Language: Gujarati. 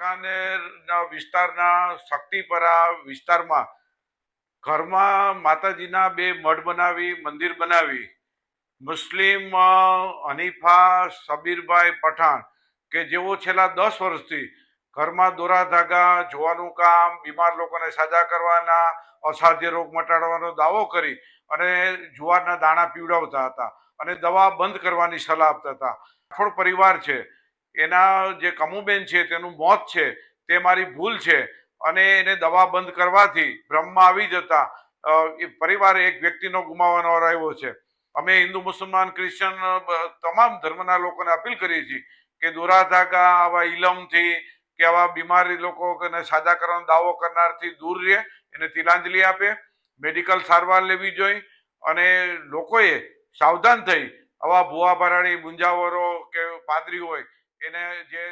વાંકાનેરના વિસ્તારના શક્તિપરા વિસ્તારમાં ઘરમાં માતાજીના બે મઢ બનાવી, મંદિર બનાવી. મુસ્લિમ હનીફા, સબીરભાઈ પઠાણ કે જેઓ છેલ્લા દસ વર્ષથી ઘરમાં દોરા ધાગા જોવાનું કામ, બીમાર લોકોને સાજા કરવાના, અસાધ્ય રોગ મટાડવાનો દાવો કરી અને જુવારના દાણા પીવડાવતા હતા અને દવા બંધ કરવાની સલાહ આપતા હતા. આખો પરિવાર છે. એના જે કમુબેન છે, તેનું મોત છે, તે મારી ભૂલ છે. અને એને દવા બંધ કરવાથી ભ્રમમાં આવી જતા એ પરિવારે એક વ્યક્તિનો ગુમાવવાનો આવ્યો છે. અમે હિન્દુ, મુસલમાન, ક્રિશ્ચન તમામ ધર્મના લોકોને અપીલ કરીએ છીએ કે દુરાધાગા આવા ઇલમથી કે આવા બીમારી લોકોને સાજા કરવાનો દાવો કરનારથી દૂર રહે, એને તિલાંજલિ આપે, મેડિકલ સારવાર લેવી જોઈએ અને લોકોએ સાવધાન થઈ આવા ભુવા ભરાડી ગુંજાવરો કે પાદરી હોય એને જે